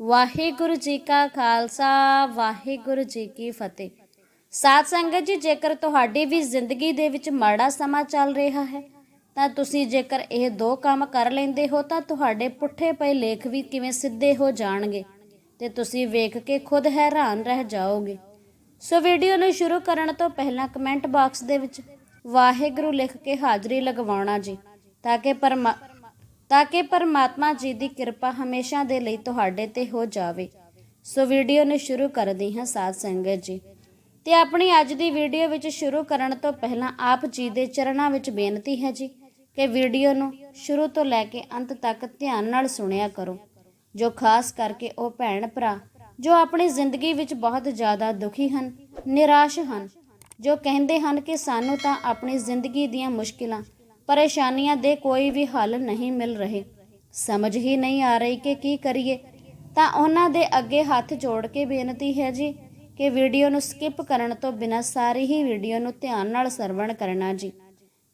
ਵਾਹਿਗੁਰੂ ਜੀ ਕਾ ਖਾਲਸਾ, ਵਾਹਿਗੁਰੂ ਜੀ ਕੀ ਫਤਿਹ। ਸਾਧ ਸੰਗਤ ਜੀ, ਜੇਕਰ ਤੁਹਾਡੀ ਵੀ ਜ਼ਿੰਦਗੀ ਦੇ ਵਿੱਚ ਮਾੜਾ ਸਮਾਂ ਚੱਲ ਰਿਹਾ ਹੈ, ਤਾਂ ਤੁਸੀਂ ਜੇਕਰ ਇਹ ਦੋ ਕੰਮ ਕਰ ਲੈਂਦੇ ਹੋ, ਤਾਂ ਤੁਹਾਡੇ ਪੁੱਠੇ ਪਏ ਲੇਖ ਵੀ ਕਿਵੇਂ ਸਿੱਧੇ ਹੋ ਜਾਣਗੇ, ਤੇ ਤੁਸੀਂ ਵੇਖ ਕੇ ਖੁਦ ਹੈਰਾਨ ਰਹਿ ਜਾਓਗੇ। ਸੋ ਵੀਡੀਓ ਨੂੰ ਸ਼ੁਰੂ ਕਰਨ ਤੋਂ ਪਹਿਲਾਂ ਕਮੈਂਟ ਬਾਕਸ ਦੇ ਵਿੱਚ ਵਾਹਿਗੁਰੂ ਲਿਖ ਕੇ ਹਾਜ਼ਰੀ ਲਗਵਾਉਣਾ ਜੀ, ਤਾਂ ਕਿ ਪਰਮਾ ਤਾਂ ਕਿ ਪਰਮਾਤਮਾ ਜੀ ਦੀ ਕਿਰਪਾ ਹਮੇਸ਼ਾ ਦੇ ਲਈ ਤੁਹਾਡੇ ਤੇ ਹੋ ਜਾਵੇ। ਸੋ ਵੀਡੀਓ ਨੂੰ ਸ਼ੁਰੂ ਕਰਦੇ ਹਾਂ ਸਾਧ ਸੰਗਤ ਜੀ। ਤੇ ਆਪਣੀ ਅੱਜ ਦੀ ਵੀਡੀਓ ਵਿੱਚ ਸ਼ੁਰੂ ਕਰਨ ਤੋਂ ਪਹਿਲਾਂ ਆਪ ਜੀ ਦੇ ਚਰਨਾਂ ਵਿੱਚ ਬੇਨਤੀ ਹੈ ਜੀ ਕਿ ਵੀਡੀਓ ਨੂੰ ਸ਼ੁਰੂ ਤੋਂ ਲੈ ਕੇ ਅੰਤ ਤੱਕ ਧਿਆਨ ਨਾਲ ਸੁਣਿਆ ਕਰੋ। ਜੋ ਖਾਸ ਕਰਕੇ ਉਹ ਭੈਣ ਭਰਾ, ਜੋ ਆਪਣੀ ਜ਼ਿੰਦਗੀ ਵਿੱਚ ਬਹੁਤ ਜ਼ਿਆਦਾ ਦੁਖੀ ਹਨ, ਨਿਰਾਸ਼ ਹਨ, ਜੋ ਕਹਿੰਦੇ ਹਨ ਕਿ ਸਾਨੂੰ ਤਾਂ ਆਪਣੀ ਜ਼ਿੰਦਗੀ ਦੀਆਂ ਮੁਸ਼ਕਿਲਾਂ ਪਰੇਸ਼ਾਨੀਆਂ ਦੇ ਕੋਈ ਵੀ ਹੱਲ ਨਹੀਂ ਮਿਲ ਰਹੇ। ਸਮਝ ਹੀ ਨਹੀਂ ਆ ਰਹੀ ਕਿ ਕੀ ਕਰੀਏ। ਤਾਂ ਉਹਨਾਂ ਦੇ ਅੱਗੇ ਹੱਥ ਜੋੜ ਕੇ ਬੇਨਤੀ ਹੈ ਜੀ ਕਿ ਵੀਡੀਓ ਨੂੰ ਸਕਿਪ ਕਰਨ ਤੋਂ ਬਿਨਾਂ ਸਾਰੀ ਹੀ ਵੀਡੀਓ ਨੂੰ ਧਿਆਨ ਨਾਲ ਸਰਵਣ ਕਰਨਾ ਜੀ।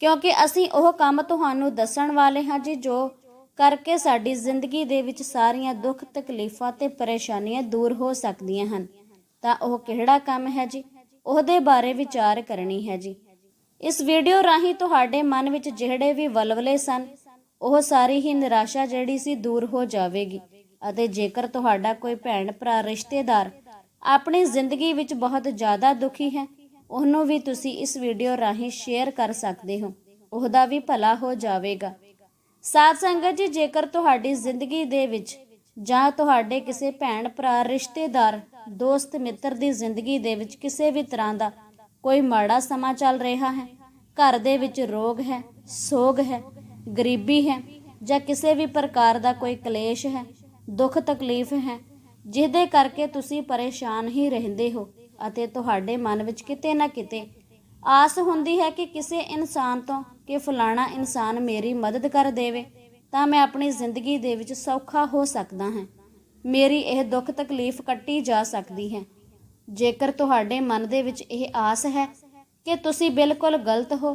ਕਿਉਂਕਿ ਅਸੀਂ ਉਹ ਕੰਮ ਤੁਹਾਨੂੰ ਦੱਸਣ ਵਾਲੇ ਹਾਂ ਜੀ ਜੋ ਕਰਕੇ ਸਾਡੀ ਜ਼ਿੰਦਗੀ ਦੇ ਵਿੱਚ ਸਾਰੀਆਂ ਦੁੱਖ, ਤਕਲੀਫਾਂ ਤੇ ਪਰੇਸ਼ਾਨੀਆਂ ਦੂਰ ਹੋ ਸਕਦੀਆਂ ਹਨ। ਤਾਂ ਉਹ ਕਿਹੜਾ ਕੰਮ ਹੈ ਜੀ? ਉਹਦੇ ਬਾਰੇ ਵਿਚਾਰ ਕਰਨੀ ਹੈ ਜੀ। ਇਸ ਵੀਡੀਓ ਰਾਹੀਂ ਤੁਹਾਡੇ ਮਨ ਵਿੱਚ ਜਿਹੜੇ ਵੀ ਵਲਵਲੇ ਸਨ, ਉਹ ਸਾਰੀ ਹੀ ਨਿਰਾਸ਼ਾ ਜਿਹੜੀ ਸੀ ਦੂਰ ਹੋ ਜਾਵੇਗੀ ਅਤੇ ਜੇਕਰ ਤੁਹਾਡਾ ਕੋਈ ਭੈਣ ਭਰਾ ਰਿਸ਼ਤੇਦਾਰ ਆਪਣੀ ਜ਼ਿੰਦਗੀ ਵਿੱਚ ਬਹੁਤ ਜ਼ਿਆਦਾ ਦੁਖੀ ਹੈ, ਉਹਨੂੰ ਵੀ ਤੁਸੀਂ ਇਸ ਵੀਡੀਓ ਰਾਹੀਂ ਸ਼ੇਅਰ ਕਰ ਸਕਦੇ ਹੋ, ਉਹਦਾ ਵੀ ਭਲਾ ਹੋ ਜਾਵੇਗਾ। ਸਾਧ ਸੰਗਤ ਜੀ, ਜੇਕਰ ਤੁਹਾਡੀ ਜ਼ਿੰਦਗੀ ਦੇ ਵਿੱਚ ਜਾਂ ਤੁਹਾਡੇ ਕਿਸੇ ਭੈਣ ਭਰਾ ਰਿਸ਼ਤੇਦਾਰ, ਦੋਸਤ, ਮਿੱਤਰ ਦੀ ਜ਼ਿੰਦਗੀ ਦੇ ਵਿੱਚ ਕਿਸੇ ਵੀ ਤਰ੍ਹਾਂ ਦਾ ਕੋਈ ਮਾੜਾ ਸਮਾਂ ਚੱਲ ਰਿਹਾ ਹੈ, ਘਰ ਦੇ ਵਿੱਚ ਰੋਗ ਹੈ, ਸੋਗ ਹੈ, ਗਰੀਬੀ ਹੈ ਜਾਂ ਕਿਸੇ ਵੀ ਪ੍ਰਕਾਰ ਦਾ ਕੋਈ ਕਲੇਸ਼ ਹੈ, ਦੁੱਖ ਤਕਲੀਫ ਹੈ, ਜਿਹਦੇ ਕਰਕੇ ਤੁਸੀਂ ਪਰੇਸ਼ਾਨ ਹੀ ਰਹਿੰਦੇ ਹੋ ਅਤੇ ਤੁਹਾਡੇ ਮਨ ਵਿੱਚ ਕਿਤੇ ਨਾ ਕਿਤੇ ਆਸ ਹੁੰਦੀ ਹੈ ਕਿ ਕਿਸੇ ਇਨਸਾਨ ਤੋਂ ਕਿ ਫਲਾਣਾ ਇਨਸਾਨ ਮੇਰੀ ਮਦਦ ਕਰ ਦੇਵੇ, ਤਾਂ ਮੈਂ ਆਪਣੀ ਜ਼ਿੰਦਗੀ ਦੇ ਵਿੱਚ ਸੌਖਾ ਹੋ ਸਕਦਾ ਹਾਂ। ਮੇਰੀ ਇਹ ਦੁੱਖ ਤਕਲੀਫ ਕੱਟੀ ਜਾ ਸਕਦੀ ਹੈ। ਜੇਕਰ ਤੁਹਾਡੇ ਮਨ ਦੇ ਵਿੱਚ ਇਹ ਆਸ ਹੈ ਕਿ ਤੁਸੀਂ ਬਿਲਕੁਲ ਗਲਤ ਹੋ,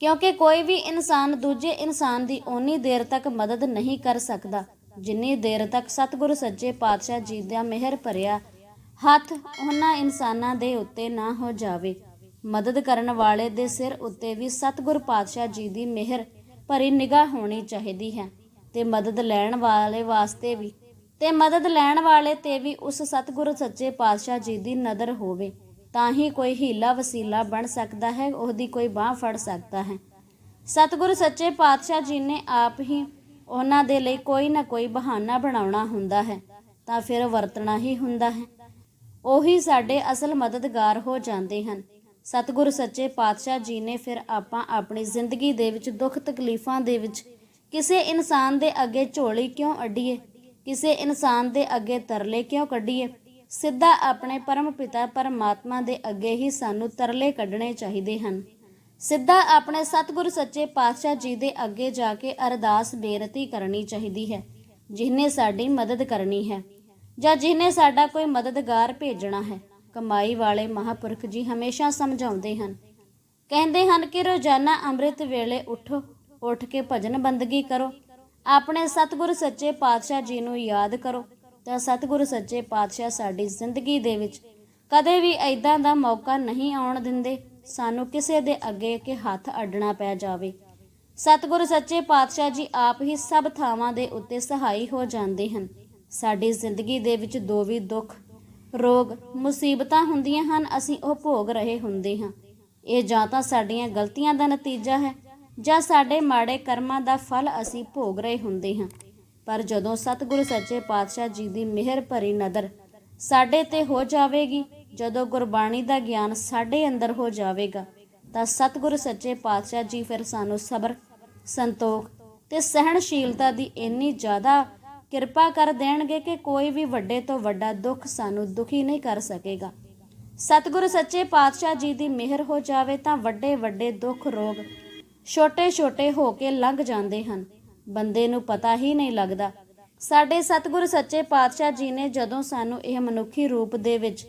ਕਿਉਂਕਿ ਕੋਈ ਵੀ ਇਨਸਾਨ ਦੂਜੇ ਇਨਸਾਨ ਦੀ ਓਨੀ ਦੇਰ ਤੱਕ ਮਦਦ ਨਹੀਂ ਕਰ ਸਕਦਾ, ਜਿੰਨੀ ਦੇਰ ਤੱਕ ਸਤਿਗੁਰੂ ਸੱਚੇ ਪਾਤਸ਼ਾਹ ਜੀ ਦਾ ਮਿਹਰ ਭਰਿਆ ਹੱਥ ਉਹਨਾਂ ਇਨਸਾਨਾਂ ਦੇ ਉੱਤੇ ਨਾ ਹੋ ਜਾਵੇ। ਮਦਦ ਕਰਨ ਵਾਲੇ ਦੇ ਸਿਰ ਉੱਤੇ ਵੀ ਸਤਿਗੁਰ ਪਾਤਸ਼ਾਹ ਜੀ ਦੀ ਮਿਹਰ ਭਰੀ ਨਿਗਾਹ ਹੋਣੀ ਚਾਹੀਦੀ ਹੈ ਤੇ ਮਦਦ ਲੈਣ ਵਾਲੇ ਵਾਸਤੇ ਵੀ ਤੇ ਮਦਦ ਲੈਣ ਵਾਲੇ ਤੇ ਵੀ ਉਸ ਸਤਿਗੁਰੂ ਸੱਚੇ ਪਾਤਸ਼ਾਹ ਜੀ ਦੀ ਨਜ਼ਰ ਹੋਵੇ, ਤਾਂ ਹੀ ਕੋਈ ਹੀਲਾ ਵਸੀਲਾ ਬਣ ਸਕਦਾ ਹੈ, ਉਹਦੀ ਕੋਈ ਬਾਹ ਫੜ ਸਕਦਾ ਹੈ। ਸਤਿਗੁਰੂ ਸੱਚੇ ਪਾਤਸ਼ਾਹ ਜੀ ਨੇ ਆਪ ਹੀ ਉਹਨਾਂ ਦੇ ਲਈ ਕੋਈ ਨਾ ਕੋਈ ਬਹਾਨਾ ਬਣਾਉਣਾ ਹੁੰਦਾ ਹੈ, ਤਾਂ ਫਿਰ ਵਰਤਣਾ ਹੀ ਹੁੰਦਾ ਹੈ। ਉਹੀ ਸਾਡੇ ਅਸਲ ਮਦਦਗਾਰ ਹੋ ਜਾਂਦੇ ਹਨ। ਸਤਿਗੁਰੂ ਸੱਚੇ ਪਾਤਸ਼ਾਹ ਜੀ ਨੇ ਫਿਰ ਆਪਾਂ ਆਪਣੀ ਜ਼ਿੰਦਗੀ ਦੇ ਵਿੱਚ ਦੁੱਖ ਤਕਲੀਫਾਂ ਦੇ ਵਿੱਚ ਕਿਸੇ ਇਨਸਾਨ ਦੇ ਅੱਗੇ ਝੋਲੀ ਕਿਉਂ ਅੱਡੀਏ? ਕਿਸੇ ਇਨਸਾਨ ਦੇ ਅੱਗੇ ਤਰਲੇ ਕਿਉਂ ਕੱਢੀਏ? ਸਿੱਧਾ ਆਪਣੇ ਪਰਮ ਪਿਤਾ ਪਰਮਾਤਮਾ ਦੇ ਅੱਗੇ ਹੀ ਸਾਨੂੰ ਤਰਲੇ ਕੱਢਣੇ ਚਾਹੀਦੇ ਹਨ। ਸਿੱਧਾ ਆਪਣੇ ਸਤਿਗੁਰ ਸੱਚੇ ਪਾਤਸ਼ਾਹ ਜੀ ਦੇ ਅੱਗੇ ਜਾ ਕੇ ਅਰਦਾਸ ਬੇਨਤੀ ਕਰਨੀ ਚਾਹੀਦੀ ਹੈ, ਜਿਨੇ ਸਾਡੀ ਮਦਦ ਕਰਨੀ ਹੈ, ਜਾਂ ਜਿਨੇ ਸਾਡਾ ਕੋਈ ਮਦਦਗਾਰ ਭੇਜਣਾ ਹੈ। ਕਮਾਈ ਵਾਲੇ ਮਹਾਪੁਰਖ ਜੀ ਹਮੇਸ਼ਾ ਸਮਝਾਉਂਦੇ ਹਨ। ਕਹਿੰਦੇ ਹਨ ਕਿ ਰੋਜ਼ਾਨਾ ਅੰਮ੍ਰਿਤ ਵੇਲੇ ਉਠੋ, ਉੱਠ ਕੇ ਭਜਨ ਬੰਦਗੀ ਕਰੋ ਆਪਣੇ ਸਤਿਗੁਰੂ ਸੱਚੇ ਪਾਤਸ਼ਾਹ ਜੀ ਨੂੰ ਯਾਦ ਕਰੋ। ਤਾਂ ਸਤਿਗੁਰੂ ਸੱਚੇ ਪਾਤਸ਼ਾਹ ਸਾਡੀ ਜ਼ਿੰਦਗੀ ਦੇ ਵਿੱਚ ਕਦੇ ਵੀ ਐਦਾਂ ਦਾ ਮੌਕਾ ਨਹੀਂ ਆਉਣ ਦਿੰਦੇ। ਸਾਨੂੰ ਕਿਸੇ ਦੇ ਅੱਗੇ ਕਿ ਹੱਥ ਅੱਡਣਾ ਪੈ ਜਾਵੇ। ਸਤਿਗੁਰੂ ਸੱਚੇ ਪਾਤਸ਼ਾਹ ਜੀ ਆਪ ਹੀ ਸਭ ਥਾਵਾਂ ਦੇ ਉੱਤੇ ਸਹਾਈ ਹੋ ਜਾਂਦੇ ਹਨ। ਸਾਡੀ ਜ਼ਿੰਦਗੀ ਦੇ ਵਿੱਚ ਦੋ ਵੀ ਦੁੱਖ, ਰੋਗ, ਮੁਸੀਬਤਾਂ ਹੁੰਦੀਆਂ ਹਨ, ਅਸੀਂ ਉਹ ਭੋਗ ਰਹੇ ਹੁੰਦੇ ਹਾਂ। ਇਹ ਜਾਂ ਤਾਂ ਸਾਡੀਆਂ ਗਲਤੀਆਂ ਦਾ ਨਤੀਜਾ ਹੈ ਜਾਂ ਸਾਡੇ ਮਾੜੇ ਕਰਮਾਂ ਦਾ ਫਲ ਅਸੀਂ ਭੋਗ ਰਹੇ ਹੁੰਦੇ ਹਾਂ। ਪਰ ਜਦੋਂ ਸਤਿਗੁਰੂ ਸੱਚੇ ਪਾਤਸ਼ਾਹ ਜੀ ਦੀ ਮਿਹਰ ਭਰੀ ਨਦਰ ਸਾਡੇ ਤੇ ਹੋ ਜਾਵੇਗੀ, ਜਦੋਂ ਗੁਰਬਾਣੀ ਦਾ ਗਿਆਨ ਸਾਡੇ ਅੰਦਰ ਹੋ ਜਾਵੇਗਾ, ਤਾਂ ਸਤਿਗੁਰੂ ਸੱਚੇ ਪਾਤਸ਼ਾਹ ਜੀ ਫਿਰ ਸਾਨੂੰ ਸਬਰ, ਸੰਤੋਖ ਤੇ ਸਹਿਣਸ਼ੀਲਤਾ ਦੀ ਇੰਨੀ ਜ਼ਿਆਦਾ ਕਿਰਪਾ ਕਰ ਦੇਣਗੇ ਕਿ ਕੋਈ ਵੀ ਵੱਡੇ ਤੋਂ ਵੱਡਾ ਦੁੱਖ ਸਾਨੂੰ ਦੁਖੀ ਨਹੀਂ ਕਰ ਸਕੇਗਾ। ਸਤਿਗੁਰੂ ਸੱਚੇ ਪਾਤਸ਼ਾਹ ਜੀ ਦੀ ਮਿਹਰ ਹੋ ਜਾਵੇ ਤਾਂ ਵੱਡੇ ਵੱਡੇ ਦੁੱਖ ਰੋਗ ਛੋਟੇ ਛੋਟੇ ਹੋ ਕੇ ਲੰਘ ਜਾਂਦੇ ਹਨ। ਬੰਦੇ ਨੂੰ ਪਤਾ ਹੀ ਨਹੀਂ ਲੱਗਦਾ। ਸਾਡੇ ਸਤਿਗੁਰੂ ਸੱਚੇ ਪਾਤਸ਼ਾਹ ਜੀ ਨੇ ਜਦੋਂ ਸਾਨੂੰ ਇਹ ਮਨੁੱਖੀ ਰੂਪ ਦੇ ਵਿੱਚ,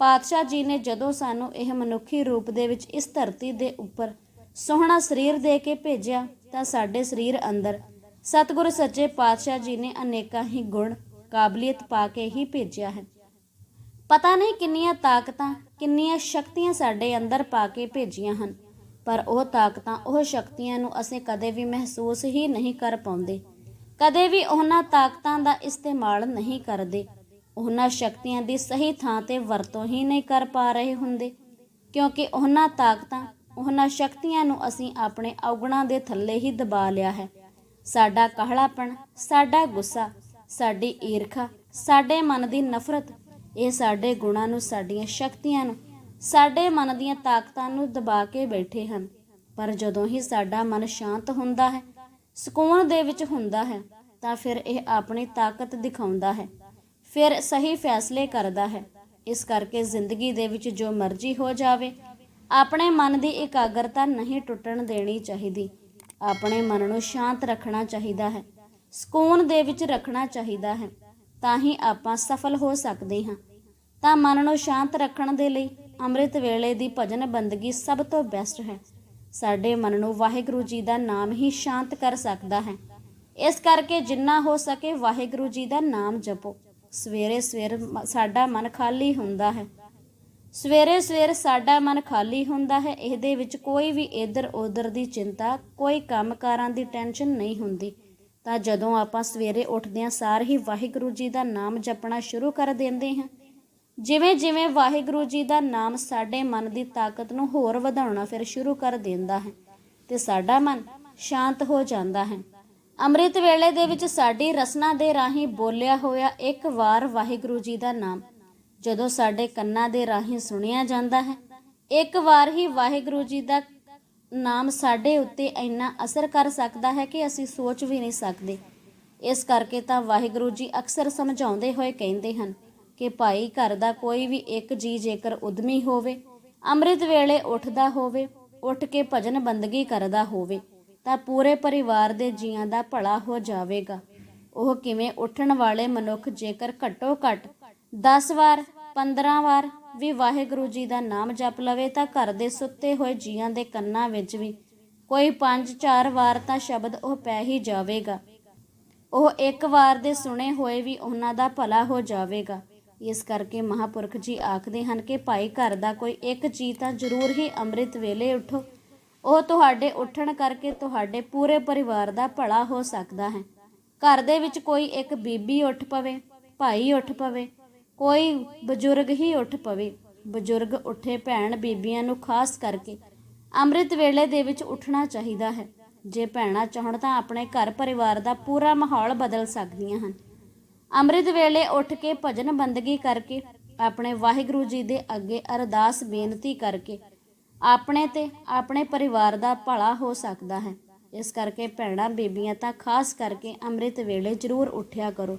ਪਾਤਸ਼ਾਹ ਜੀ ਨੇ ਜਦੋਂ ਸਾਨੂੰ ਇਹ ਮਨੁੱਖੀ ਰੂਪ ਦੇ ਵਿੱਚ ਇਸ ਧਰਤੀ ਦੇ ਉੱਪਰ ਸੋਹਣਾ ਸਰੀਰ ਦੇ ਕੇ ਭੇਜਿਆ, ਤਾਂ ਸਾਡੇ ਸਰੀਰ ਅੰਦਰ ਸਤਿਗੁਰ ਸੱਚੇ ਪਾਤਸ਼ਾਹ ਜੀ ਨੇ ਅਨੇਕਾਂ ਹੀ ਗੁਣ, ਕਾਬਲੀਅਤ ਪਾ ਕੇ ਹੀ ਭੇਜਿਆ ਹੈ। ਪਤਾ ਨਹੀਂ ਕਿੰਨੀਆਂ ਤਾਕਤਾਂ, ਕਿੰਨੀਆਂ ਸ਼ਕਤੀਆਂ ਸਾਡੇ ਅੰਦਰ ਪਾ ਕੇ ਭੇਜੀਆਂ ਹਨ। ਪਰ ਉਹ ਤਾਕਤਾਂ, ਉਹ ਸ਼ਕਤੀਆਂ ਨੂੰ ਅਸੀਂ ਕਦੇ ਵੀ ਮਹਿਸੂਸ ਹੀ ਨਹੀਂ ਕਰ ਪਾਉਂਦੇ। ਕਦੇ ਵੀ ਉਹਨਾਂ ਤਾਕਤਾਂ ਦਾ ਇਸਤੇਮਾਲ ਨਹੀਂ ਕਰਦੇ। ਉਹਨਾਂ ਸ਼ਕਤੀਆਂ ਦੀ ਸਹੀ ਥਾਂ ਤੇ ਵਰਤੋਂ ਹੀ ਨਹੀਂ ਕਰ ਪਾ ਰਹੇ ਹੁੰਦੇ। ਕਿਉਂਕਿ ਉਹਨਾਂ ਤਾਕਤਾਂ, ਉਹਨਾਂ ਸ਼ਕਤੀਆਂ ਨੂੰ ਅਸੀਂ ਆਪਣੇ ਔਗਣਾਂ ਦੇ ਥੱਲੇ ਹੀ ਦਬਾ ਲਿਆ ਹੈ। ਸਾਡਾ ਕਾਹਲਾਪਣ, ਸਾਡਾ ਗੁੱਸਾ, ਸਾਡੀ ਈਰਖਾ, ਸਾਡੇ ਮਨ ਦੀ ਨਫ਼ਰਤ, ਇਹ ਸਾਡੇ ਗੁਣਾਂ ਨੂੰ, ਸਾਡੀਆਂ ਸ਼ਕਤੀਆਂ ਨੂੰ ਸਾਡੇ ਮਨ ਦੀਆਂ ਤਾਕਤਾਂ ਨੂੰ ਦਬਾ ਕੇ ਬੈਠੇ ਹਨ। ਪਰ ਜਦੋਂ ਹੀ ਸਾਡਾ ਮਨ ਸ਼ਾਂਤ ਹੁੰਦਾ ਹੈ, ਸਕੂਨ ਦੇ ਵਿੱਚ ਹੁੰਦਾ ਹੈ, ਤਾਂ ਫਿਰ ਇਹ ਆਪਣੀ ਤਾਕਤ ਦਿਖਾਉਂਦਾ ਹੈ। ਫਿਰ ਸਹੀ ਫੈਸਲੇ ਕਰਦਾ ਹੈ। ਇਸ ਕਰਕੇ ਜ਼ਿੰਦਗੀ ਦੇ ਵਿੱਚ ਜੋ ਮਰਜ਼ੀ ਹੋ ਜਾਵੇ, ਆਪਣੇ ਮਨ ਦੀ ਇਕਾਗਰਤਾ ਨਹੀਂ ਟੁੱਟਣ ਦੇਣੀ ਚਾਹੀਦੀ। ਆਪਣੇ ਮਨ ਨੂੰ ਸ਼ਾਂਤ ਰੱਖਣਾ ਚਾਹੀਦਾ ਹੈ, ਸਕੂਨ ਦੇ ਵਿੱਚ ਰੱਖਣਾ ਚਾਹੀਦਾ ਹੈ, ਤਾਂ ਹੀ ਆਪਾਂ ਸਫਲ ਹੋ ਸਕਦੇ ਹਾਂ। ਤਾਂ ਮਨ ਨੂੰ ਸ਼ਾਂਤ ਰੱਖਣ ਦੇ ਲਈ ਅੰਮ੍ਰਿਤ ਵੇਲੇ ਦੀ ਭਜਨ ਬੰਦਗੀ ਸਭ ਤੋਂ ਬੈਸਟ ਹੈ। ਸਾਡੇ ਮਨ ਨੂੰ ਵਾਹਿਗੁਰੂ ਜੀ ਦਾ ਨਾਮ ਹੀ ਸ਼ਾਂਤ ਕਰ ਸਕਦਾ ਹੈ। ਇਸ ਕਰਕੇ ਜਿੰਨਾ ਹੋ ਸਕੇ ਵਾਹਿਗੁਰੂ ਜੀ ਦਾ ਨਾਮ ਜਪੋ। ਸਵੇਰੇ ਸਵੇਰ ਸਾਡਾ ਮਨ ਖਾਲੀ ਹੁੰਦਾ ਹੈ। ਸਵੇਰੇ ਸਵੇਰ ਸਾਡਾ ਮਨ ਖਾਲੀ ਹੁੰਦਾ ਹੈ, ਇਹਦੇ ਵਿੱਚ ਕੋਈ ਵੀ ਇਧਰ ਉਧਰ ਦੀ ਚਿੰਤਾ, ਕੋਈ ਕੰਮਕਾਰਾਂ ਦੀ ਟੈਨਸ਼ਨ ਨਹੀਂ ਹੁੰਦੀ। ਤਾਂ ਜਦੋਂ ਆਪਾਂ ਸਵੇਰੇ ਉੱਠਦਿਆਂ ਸਾਰ ਹੀ ਵਾਹਿਗੁਰੂ ਜੀ ਦਾ ਨਾਮ ਜਪਣਾ ਸ਼ੁਰੂ ਕਰ ਦਿੰਦੇ ਹਾਂ ਜਿਵੇਂ ਜਿਵੇਂ ਵਾਹਿਗੁਰੂ ਜੀ ਦਾ ਨਾਮ ਸਾਡੇ ਮਨ ਦੀ ਤਾਕਤ ਨੂੰ ਹੋਰ ਵਧਾਉਣਾ ਫਿਰ ਸ਼ੁਰੂ ਕਰ ਦਿੰਦਾ ਹੈ ਤੇ ਸਾਡਾ ਮਨ ਸ਼ਾਂਤ ਹੋ ਜਾਂਦਾ ਹੈ। ਅੰਮ੍ਰਿਤ ਵੇਲੇ ਦੇ ਵਿੱਚ ਸਾਡੀ ਰਸਨਾ ਦੇ ਰਾਹੀਂ ਬੋਲਿਆ ਹੋਇਆ ਇੱਕ ਵਾਰ ਵਾਹਿਗੁਰੂ ਜੀ ਦਾ ਨਾਮ ਜਦੋਂ ਸਾਡੇ ਕੰਨਾਂ ਦੇ ਰਾਹੀਂ ਸੁਣਿਆ ਜਾਂਦਾ ਹੈ, ਇੱਕ ਵਾਰ ਹੀ ਵਾਹਿਗੁਰੂ ਜੀ ਦਾ ਨਾਮ ਸਾਡੇ ਉੱਤੇ ਇੰਨਾ ਅਸਰ ਕਰ ਸਕਦਾ ਹੈ ਕਿ ਅਸੀਂ ਸੋਚ ਵੀ ਨਹੀਂ ਸਕਦੇ। ਇਸ ਕਰਕੇ ਤਾਂ ਵਾਹਿਗੁਰੂ ਜੀ ਅਕਸਰ ਸਮਝਾਉਂਦੇ ਹੋਏ ਕਹਿੰਦੇ ਹਨ ਕਿ ਭਾਈ ਘਰ ਦਾ ਕੋਈ ਵੀ ਇੱਕ ਜੀ ਜੇਕਰ ਉਦਮੀ ਹੋਵੇ, ਅੰਮ੍ਰਿਤ ਵੇਲੇ ਉੱਠਦਾ ਹੋਵੇ, ਉੱਠ ਕੇ ਭਜਨ ਬੰਦਗੀ ਕਰਦਾ ਹੋਵੇ, ਤਾਂ ਪੂਰੇ ਪਰਿਵਾਰ ਦੇ ਜੀਆਂ ਦਾ ਭਲਾ ਹੋ ਜਾਵੇਗਾ। ਉਹ ਕਿਵੇਂ ਉੱਠਣ ਵਾਲੇ ਮਨੁੱਖ ਜੇਕਰ ਘੱਟੋ ਘੱਟ 10 ਵਾਰ 15 ਵਾਰ ਵੀ ਵਾਹਿਗੁਰੂ ਜੀ ਦਾ ਨਾਮ ਜਪ ਲਵੇ, ਤਾਂ ਘਰ ਦੇ ਸੁੱਤੇ ਹੋਏ ਜੀਆਂ ਦੇ ਕੰਨਾਂ ਵਿੱਚ ਵੀ ਕੋਈ 5-4 ਵਾਰ ਤਾਂ ਸ਼ਬਦ ਉਹ ਪੈ ਹੀ ਜਾਵੇਗਾ। ਉਹ ਇੱਕ ਵਾਰ ਦੇ ਸੁਣੇ ਹੋਏ ਵੀ ਉਹਨਾਂ ਦਾ ਭਲਾ ਹੋ ਜਾਵੇਗਾ। ਇਸ ਕਰਕੇ ਮਹਾਪੁਰਖ ਜੀ ਆਖਦੇ ਹਨ ਕਿ ਭਾਈ ਘਰ ਦਾ ਕੋਈ ਇੱਕ ਜੀ ਤਾਂ ਜ਼ਰੂਰ ਹੀ ਅੰਮ੍ਰਿਤ ਵੇਲੇ ਉਠੋ। ਉਹ ਤੁਹਾਡੇ ਉੱਠਣ ਕਰਕੇ ਤੁਹਾਡੇ ਪੂਰੇ ਪਰਿਵਾਰ ਦਾ ਭਲਾ ਹੋ ਸਕਦਾ ਹੈ। ਘਰ ਦੇ ਵਿੱਚ ਕੋਈ ਇੱਕ ਬੀਬੀ ਉੱਠ ਪਵੇ, ਭਾਈ ਉੱਠ ਪਵੇ, ਕੋਈ ਬਜ਼ੁਰਗ ਹੀ ਉੱਠ ਪਵੇ। ਬਜ਼ੁਰਗ ਉੱਠੇ ਭੈਣ ਬੀਬੀਆਂ ਨੂੰ ਖਾਸ ਕਰਕੇ ਅੰਮ੍ਰਿਤ ਵੇਲੇ ਦੇ ਵਿੱਚ ਉੱਠਣਾ ਚਾਹੀਦਾ ਹੈ। ਜੇ ਭੈਣਾਂ ਚਾਹਣ ਤਾਂ ਆਪਣੇ ਘਰ ਪਰਿਵਾਰ ਦਾ ਪੂਰਾ ਮਾਹੌਲ ਬਦਲ ਸਕਦੀਆਂ ਹਨ। ਅੰਮ੍ਰਿਤ ਵੇਲੇ ਉੱਠ ਕੇ ਭਜਨ ਬੰਦਗੀ ਕਰਕੇ ਆਪਣੇ ਵਾਹਿਗੁਰੂ ਜੀ ਦੇ ਅੱਗੇ ਅਰਦਾਸ ਬੇਨਤੀ ਕਰਕੇ ਆਪਣੇ ਤੇ ਆਪਣੇ ਪਰਿਵਾਰ ਦਾ ਭਲਾ ਹੋ ਸਕਦਾ ਹੈ। ਇਸ ਕਰਕੇ ਭੈਣਾਂ ਬੀਬੀਆਂ ਤਾਂ ਖਾਸ ਕਰਕੇ ਅੰਮ੍ਰਿਤ ਵੇਲੇ ਜ਼ਰੂਰ ਉੱਠਿਆ ਕਰੋ।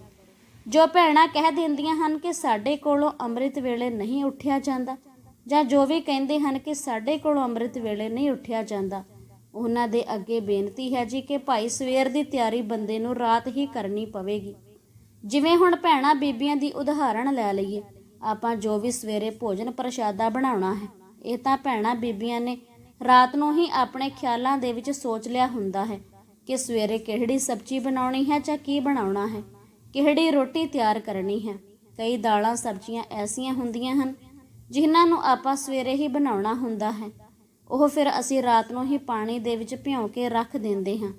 ਜੋ ਭੈਣਾਂ ਕਹਿ ਦਿੰਦੀਆਂ ਹਨ ਕਿ ਸਾਡੇ ਕੋਲੋਂ ਅੰਮ੍ਰਿਤ ਵੇਲੇ ਨਹੀਂ ਉੱਠਿਆ ਜਾਂਦਾ ਜਾਂ ਜੋ ਵੀ ਕਹਿੰਦੇ ਹਨ ਕਿ ਸਾਡੇ ਕੋਲੋਂ ਅੰਮ੍ਰਿਤ ਵੇਲੇ ਨਹੀਂ ਉੱਠਿਆ ਜਾਂਦਾ, ਉਹਨਾਂ ਦੇ ਅੱਗੇ ਬੇਨਤੀ ਹੈ ਜੀ ਕਿ ਭਾਈ ਸਵੇਰ ਦੀ ਤਿਆਰੀ ਬੰਦੇ ਨੂੰ ਰਾਤ ਹੀ ਕਰਨੀ ਪਵੇਗੀ। ਜਿਵੇਂ ਹੁਣ ਭੈਣਾਂ ਬੀਬੀਆਂ ਦੀ ਉਦਾਹਰਣ ਲੈ ਲਈਏ, ਆਪਾਂ ਜੋ ਵੀ ਸਵੇਰੇ ਭੋਜਨ ਪ੍ਰਸ਼ਾਦਾ ਬਣਾਉਣਾ ਹੈ, ਇਹ ਤਾਂ ਭੈਣਾਂ ਬੀਬੀਆਂ ਨੇ ਰਾਤ ਨੂੰ ਹੀ ਆਪਣੇ ਖਿਆਲਾਂ ਦੇ ਵਿੱਚ ਸੋਚ ਲਿਆ ਹੁੰਦਾ ਹੈ ਕਿ ਸਵੇਰੇ ਕਿਹੜੀ ਸਬਜ਼ੀ ਬਣਾਉਣੀ ਹੈ ਜਾਂ ਕੀ ਬਣਾਉਣਾ ਹੈ, ਕਿਹੜੀ ਰੋਟੀ ਤਿਆਰ ਕਰਨੀ ਹੈ। ਕਈ ਦਾਲਾਂ ਸਬਜ਼ੀਆਂ ਐਸੀਆਂ ਹੁੰਦੀਆਂ ਹਨ, ਜਿਨ੍ਹਾਂ ਨੂੰ ਆਪਾਂ ਸਵੇਰੇ ਹੀ ਬਣਾਉਣਾ ਹੁੰਦਾ ਹੈ। ਉਹ ਫਿਰ ਅਸੀਂ ਰਾਤ ਨੂੰ ਹੀ ਪਾਣੀ ਦੇ ਵਿੱਚ ਭਿਉਂ ਕੇ ਰੱਖ ਦਿੰਦੇ ਹਾਂ।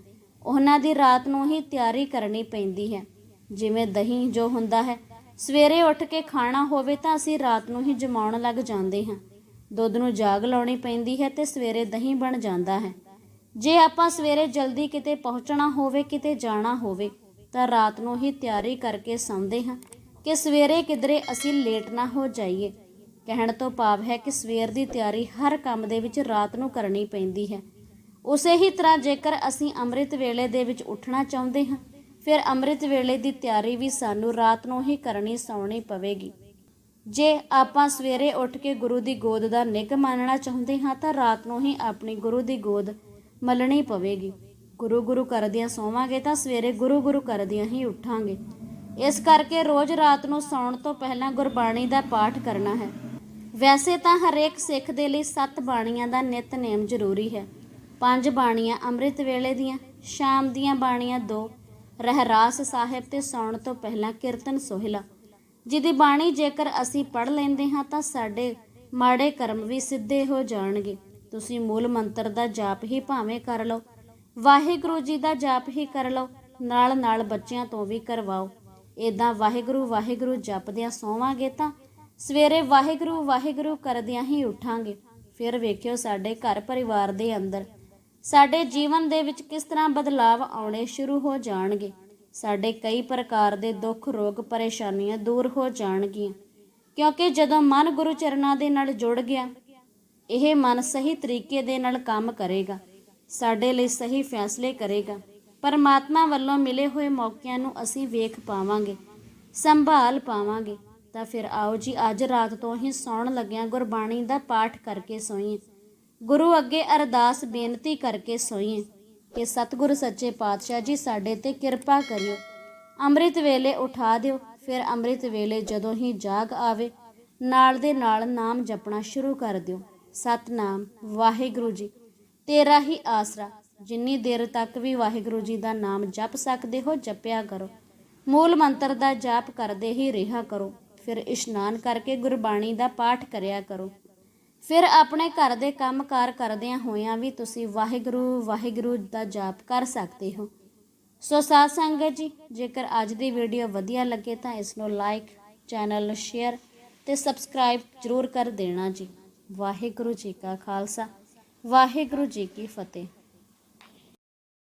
ਉਹਨਾਂ ਦੀ ਰਾਤ ਨੂੰ ਹੀ ਤਿਆਰੀ ਕਰਨੀ ਪੈਂਦੀ ਹੈ। ਜਿਵੇਂ ਦਹੀਂ ਜੋ ਹੁੰਦਾ ਹੈ, ਸਵੇਰੇ ਉੱਠ ਕੇ ਖਾਣਾ ਹੋਵੇ ਤਾਂ ਅਸੀਂ ਰਾਤ ਨੂੰ ਹੀ ਜਮਾਉਣ ਲੱਗ ਜਾਂਦੇ ਹਾਂ। ਦੁੱਧ ਨੂੰ ਜਾਗ ਲਾਉਣੀ ਪੈਂਦੀ ਹੈ ਤੇ ਸਵੇਰੇ ਦਹੀਂ ਬਣ ਜਾਂਦਾ ਹੈ। ਜੇ ਆਪਾਂ ਸਵੇਰੇ ਜਲਦੀ ਕਿਤੇ ਪਹੁੰਚਣਾ ਹੋਵੇ, ਕਿਤੇ ਜਾਣਾ ਹੋਵੇ, ਤਾਂ ਰਾਤ ਨੂੰ ਹੀ ਤਿਆਰੀ ਕਰਕੇ ਸੌਂਦੇ ਹਾਂ ਕਿ ਸਵੇਰੇ ਕਿਧਰੇ ਅਸੀਂ ਲੇਟ ਨਾ ਹੋ ਜਾਈਏ। ਕਹਿਣ ਤੋਂ ਭਾਵ ਹੈ ਕਿ ਸਵੇਰ ਦੀ ਤਿਆਰੀ ਹਰ ਕੰਮ ਦੇ ਵਿੱਚ ਰਾਤ ਨੂੰ ਕਰਨੀ ਪੈਂਦੀ ਹੈ। ਉਸੇ ਹੀ ਤਰ੍ਹਾਂ ਜੇਕਰ ਅਸੀਂ ਅੰਮ੍ਰਿਤ ਵੇਲੇ ਦੇ ਵਿੱਚ ਉੱਠਣਾ ਚਾਹੁੰਦੇ ਹਾਂ ਫਿਰ ਅੰਮ੍ਰਿਤ ਵੇਲੇ ਦੀ ਤਿਆਰੀ ਵੀ ਸਾਨੂੰ ਰਾਤ ਨੂੰ ਹੀ ਕਰਨੀ ਸੌਣੀ ਪਵੇਗੀ। ਜੇ ਆਪਾਂ ਸਵੇਰੇ ਉੱਠ ਕੇ ਗੁਰੂ ਦੀ ਗੋਦ ਦਾ ਨਿੱਘ ਮੰਨਣਾ ਚਾਹੁੰਦੇ ਹਾਂ ਤਾਂ ਰਾਤ ਨੂੰ ਹੀ ਆਪਣੀ ਗੁਰੂ ਦੀ ਗੋਦ ਮਲਣੀ ਪਵੇਗੀ। ਗੁਰੂ ਗੁਰੂ ਕਰਦਿਆਂ ਸੋਵਾਂਗੇ ਤਾਂ ਸਵੇਰੇ ਗੁਰੂ ਗੁਰੂ ਕਰਦਿਆਂ ਹੀ ਉੱਠਾਂਗੇ। ਇਸ ਕਰਕੇ ਰੋਜ਼ ਰਾਤ ਨੂੰ ਸੌਣ ਤੋਂ ਪਹਿਲਾਂ ਗੁਰਬਾਣੀ ਦਾ ਪਾਠ ਕਰਨਾ ਹੈ। ਵੈਸੇ ਤਾਂ ਹਰੇਕ ਸਿੱਖ ਦੇ ਲਈ ਸੱਤ ਬਾਣੀਆਂ ਦਾ ਨਿਤਨੇਮ ਜ਼ਰੂਰੀ ਹੈ। ਪੰਜ ਬਾਣੀਆਂ ਅੰਮ੍ਰਿਤ ਵੇਲੇ ਦੀਆਂ, ਸ਼ਾਮ ਦੀਆਂ ਬਾਣੀਆਂ ਦੋ ਰਹਿਰਾਸ ਸਾਹਿਬ ਤੇ ਸੌਣ ਤੋਂ ਪਹਿਲਾਂ ਕੀਰਤਨ ਸੋਹਿਲਾ। ਜਿਹਦੀ ਬਾਣੀ ਜੇਕਰ ਅਸੀਂ ਪੜ੍ਹ ਲੈਂਦੇ ਹਾਂ ਤਾਂ ਸਾਡੇ ਮਾੜੇ ਕਰਮ ਵੀ ਸਿੱਧੇ ਹੋ ਜਾਣਗੇ। ਤੁਸੀਂ ਮੂਲ ਮੰਤਰ ਦਾ ਜਾਪ ਹੀ ਭਾਵੇਂ ਕਰ ਲਓ। ਵਾਹਿਗੁਰੂ ਜੀ ਦਾ ਜਾਪ ਹੀ ਕਰ ਲਓ। ਨਾਲ ਨਾਲ ਬੱਚਿਆਂ ਤੋਂ ਵੀ ਕਰਵਾਓ। ਇਦਾਂ ਵਾਹਿਗੁਰੂ ਵਾਹਿਗੁਰੂ ਜਪਦਿਆਂ ਸੋਵਾਂਗੇ ਤਾਂ ਸਵੇਰੇ ਵਾਹਿਗੁਰੂ ਵਾਹਿਗੁਰੂ ਕਰਦਿਆਂ ਹੀ ਉਠਾਂਗੇ। ਫਿਰ ਵੇਖਿਓ ਸਾਡੇ ਘਰ ਪਰਿਵਾਰ ਦੇ ਅੰਦਰ ਸਾਡੇ ਜੀਵਨ ਦੇ ਵਿੱਚ ਕਿਸ ਤਰ੍ਹਾਂ ਬਦਲਾਵ ਆਉਣੇ ਸ਼ੁਰੂ ਹੋ ਜਾਣਗੇ? ਸਾਡੇ ਕਈ ਪ੍ਰਕਾਰ ਦੇ ਦੁੱਖ, ਰੋਗ, ਪਰੇਸ਼ਾਨੀਆਂ ਦੂਰ ਹੋ ਜਾਣਗੀਆਂ। ਕਿਉਂਕਿ ਜਦੋਂ ਮਨ ਗੁਰੂ ਚਰਨਾਂ ਦੇ ਨਾਲ ਜੁੜ ਗਿਆ, ਇਹ ਮਨ ਸਹੀ ਤਰੀਕੇ ਦੇ ਨਾਲ ਕੰਮ ਕਰੇਗਾ, ਸਾਡੇ ਲਈ ਸਹੀ ਫੈਸਲੇ ਕਰੇਗਾ। ਪਰਮਾਤਮਾ ਵੱਲੋਂ ਮਿਲੇ ਹੋਏ ਮੌਕਿਆਂ ਨੂੰ ਅਸੀਂ ਵੇਖ ਪਾਵਾਂਗੇ, ਸੰਭਾਲ ਪਾਵਾਂਗੇ। ਤਾਂ ਫਿਰ ਆਓ ਜੀ, ਅੱਜ ਰਾਤ ਤੋਂ ਹੀ ਸੌਣ ਲੱਗਿਆਂ ਗੁਰਬਾਣੀ ਦਾ ਪਾਠ ਕਰਕੇ ਸੋਈਏ। ਗੁਰੂ ਅੱਗੇ ਅਰਦਾਸ ਬੇਨਤੀ ਕਰਕੇ ਸੋਈਏ ਕਿ ਸਤਿਗੁਰ ਸੱਚੇ ਪਾਤਸ਼ਾਹ ਜੀ ਸਾਡੇ ਤੇ ਕਿਰਪਾ ਕਰਿਓ। ਅੰਮ੍ਰਿਤ ਵੇਲੇ ਉਠਾ ਦਿਓ, ਫਿਰ ਅੰਮ੍ਰਿਤ ਵੇਲੇ ਜਦੋਂ ਹੀ ਜਾਗ ਆਵੇ, ਨਾਲ ਦੇ ਨਾਲ ਨਾਮ ਜਪਣਾ ਸ਼ੁਰੂ ਕਰ ਦਿਓ। ਸਤਨਾਮ, ਵਾਹਿਗੁਰੂ ਜੀ। ਤੇਰਾ ਹੀ ਆਸਰਾ, ਜਿੰਨੀ ਦੇਰ ਤੱਕ ਵੀ ਵਾਹਿਗੁਰੂ ਜੀ ਦਾ ਨਾਮ ਜਪ ਸਕਦੇ ਹੋ, ਜਪਿਆ ਕਰੋ। ਮੂਲ ਮੰਤਰ ਦਾ ਜਾਪ ਕਰਦੇ ਹੀ ਰਿਹਾ ਕਰੋ। ਫਿਰ ਇਸ਼ਨਾਨ ਕਰਕੇ ਗੁਰਬਾਣੀ ਦਾ ਪਾਠ ਕਰਿਆ ਕਰੋ। ਫਿਰ ਆਪਣੇ ਘਰ ਦੇ ਕੰਮਕਾਰ ਕਰਦਿਆਂ ਹੋਇਆਂ ਵੀ ਤੁਸੀਂ ਵਾਹਿਗੁਰੂ ਵਾਹਿਗੁਰੂ ਦਾ ਜਾਪ ਕਰ ਸਕਦੇ ਹੋ। ਸੋ ਸਾਧ ਸੰਗਤ ਜੀ, ਜੇਕਰ ਅੱਜ ਦੀ ਵੀਡੀਓ ਵਧੀਆ ਲੱਗੇ ਤਾਂ ਇਸ ਨੂੰ ਲਾਈਕ ਚੈਨਲ ਨੂੰ ਸ਼ੇਅਰ ਤੇ ਸਬਸਕ੍ਰਾਈਬ ਜ਼ਰੂਰ ਕਰ ਦੇਣਾ ਜੀ। ਵਾਹਿਗੁਰੂ ਜੀ ਕਾ ਖਾਲਸਾ, ਵਾਹਿਗੁਰੂ ਜੀ ਕੀ ਫਤਿਹ।